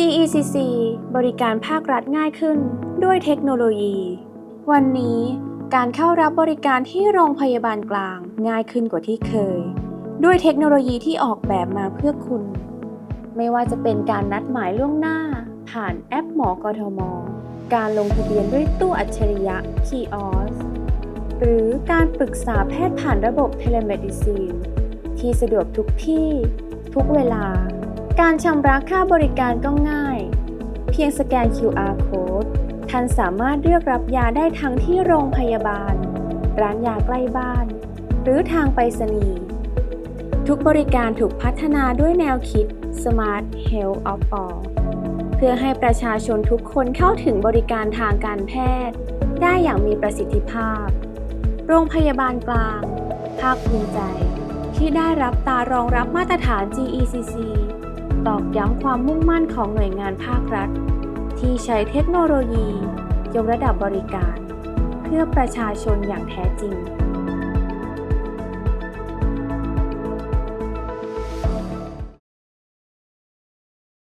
GECC บริการภาครัฐง่ายขึ้นด้วยเทคโนโลยี วันนี้การเข้ารับบริการที่โรงพยาบาลกลางง่ายขึ้นกว่าที่เคย ด้วยเทคโนโลยีที่ออกแบบมาเพื่อคุณ ไม่ว่าจะเป็นการนัดหมายล่วงหน้า ผ่านแอปหมอกทม การลงทะเบียนด้วยตู้อัจฉริยะ Kiosk หรือการปรึกษาแพทย์ผ่านระบบเทเลเมดิซีนที่สะดวกทุกที่ ทุกเวลา การชำระค่าบริการก็ง่าย เพียงสแกน QR code ท่านสามารถเลือกรับยาได้ทั้งที่โรงพยาบาล ร้านยาใกล้บ้าน หรือทางไปรษณีย์ทุกบริการถูกพัฒนาด้วยแนวคิด Smart Health of All เพื่อให้ประชาชนทุกคนเข้าถึงบริการทางการแพทย์ ได้อย่างมีประสิทธิภาพ โรงพยาบาลกลาง ภาคภูมิใจ ที่ได้รับตารองรับมาตรฐาน GECC ตอกย้ำความมุ่งมั่นของหน่วยงานภาครัฐ ที่ใช้เทคโนโลยี ยกระดับบริการ เพื่อประชาชนอย่างแท้จริง